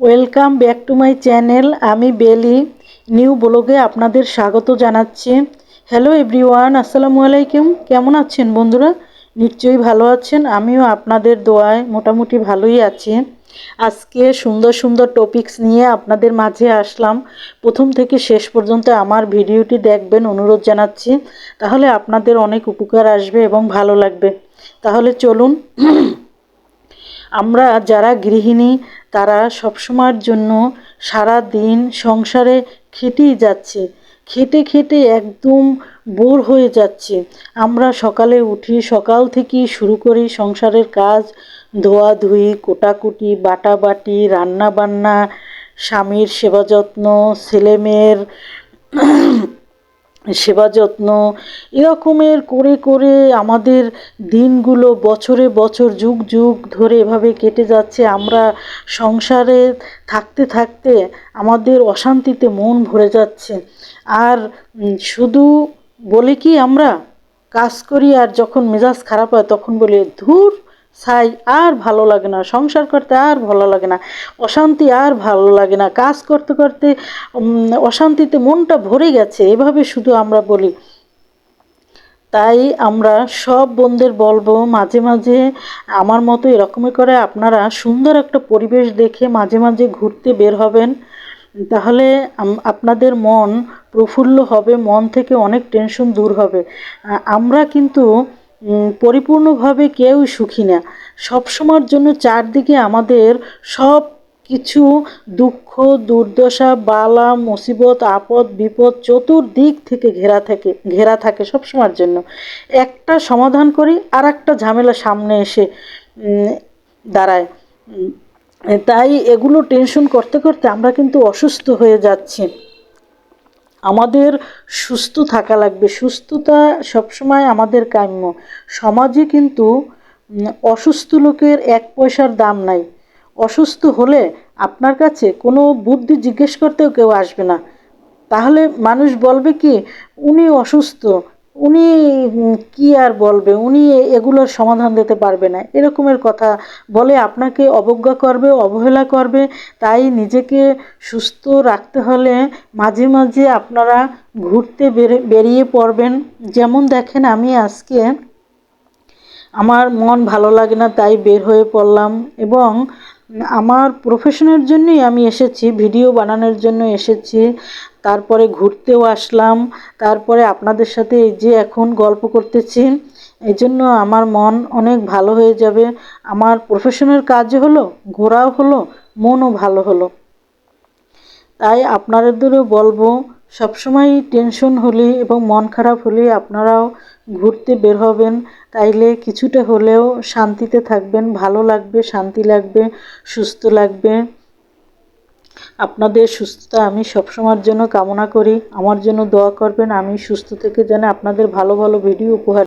Welcome back to my channel আমি বেলি new ব্লগে আপনাদের স্বাগত জানাচ্ছি। হ্যালো এভরিওয়ান আসসালামু আলাইকুম। কেমন আছেন বন্ধুরা? নিশ্চয়ই ভালো আছেন। আমিও আপনাদের দোয়ায় মোটামুটি ভালোই আছি। আজকে সুন্দর সুন্দর টপিকস নিয়ে আপনাদের মাঝে আসলাম। প্রথম থেকে শেষ পর্যন্ত আমার ভিডিওটি দেখবেন, অনুরোধ জানাচ্ছি। তাহলে আপনাদের অনেক উপকার আসবে এবং ভালো লাগবে। তাহলে চলুন আমরা যারা গৃহিণী, তারা সবসময়ের জন্য সারা দিন সংসারে খেটেই যাচ্ছে। খেটে খেটে একদম বোর হয়ে যাচ্ছে। আমরা সকালে উঠি, সকাল থেকেই শুরু করি সংসারের কাজ। ধোয়াধুয়ি, কোটাকুটি, বাটাবাটি রান্না বান্না স্বামীর সেবা যত্ন, ছেলেমেয়ের সেবা যত্ন, এরকমের করে করে আমাদের দিনগুলো বছরে বছর, যুগ যুগ ধরে এভাবে কেটে যাচ্ছে। আমরা সংসারে থাকতে থাকতে আমাদের অশান্তিতে মন ভরে যাচ্ছে। আর শুধু বলি কি আমরা, কাজ করি আর যখন মেজাজ খারাপ হয় তখন বলি, ধুর ছাই আর ভালো লাগে না, সংসার করতে আর ভালো লাগে না, অশান্তি আর ভালো লাগে না, কাজ করতে করতে অশান্তিতে মনটা ভরে গেছে, এভাবে শুধু আমরা বলি। তাই আমরা সব বোনদের বলব, মাঝে মাঝে আমার মতো এরকমই করে আপনারা সুন্দর একটা পরিবেশ দেখে মাঝে মাঝে ঘুরতে বের হবেন। তাহলে আপনাদের মন প্রফুল্ল হবে, মন থেকে অনেক টেনশন দূর হবে। আমরা কিন্তু পরিপূর্ণভাবে কেউই সুখী না। সবসময়ের জন্য চারদিকে আমাদের সব কিছু দুঃখ, দুর্দশা, বালা, মুসিবত, আপদ, বিপদ চতুর্দিক থেকে ঘেরা থাকে ঘেরা থাকে সবসময়ের জন্য। একটা সমাধান করি আর একটা ঝামেলা সামনে এসে দাঁড়ায়। তাই এগুলো টেনশন করতে করতে আমরা কিন্তু অসুস্থ হয়ে যাচ্ছি। আমাদের সুস্থ থাকা লাগবে। সুস্থতা সবসময় আমাদের কাম্য। সমাজে কিন্তু অসুস্থ লোকের এক পয়সার দাম নাই। অসুস্থ হলে আপনার কাছে কোনো বুদ্ধি জিজ্ঞেস করতেও কেউ আসবে না। তাহলে মানুষ বলবে কি, উনি অসুস্থ উনি কি আর বলবে? উনি এগুলোর সমাধান দিতে পারবে না। এরকমের কথা বলে আপনাকে অবজ্ঞা করবে, অবহেলা করবে। তাই নিজেকে সুস্থ রাখতে হলে মাঝে মাঝে আপনারা ঘুরতে বেরিয়ে পড়বেন। যেমন দেখেন, আমি আজকে আমার মন ভালো লাগে না, তাই বের হয়ে পড়লাম এবং আমার প্রফেশনের জন্যই আমি এসেছি ভিডিও বানানোর জন্য এসেছি। তারপরে ঘুরতেও আসলাম। তারপরে আপনাদের সাথে এই যে এখন গল্প করতেছি, এই জন্য আমার মন অনেক ভালো হয়ে যাবে। আমার প্রফেশনের কাজ হলো, ঘোরাও হলো, মনও ভালো হলো। তাই আপনাদেরও বলব, সবসময় টেনশন হলে এবং মন খারাপ হলে আপনারাও ঘুরতে বের হবেন। তাইলে কিছুটা হলেও শান্তিতে থাকবেন, ভালো লাগবে, শান্তি লাগবে, সুস্থ লাগবে। আপনাদের সুস্থতা আমি সবসময়ের জন্য কামনা করি। আমার জন্য দোয়া করবেন, আমি সুস্থ থেকে যেন আপনাদের ভালো ভালো ভিডিও উপহার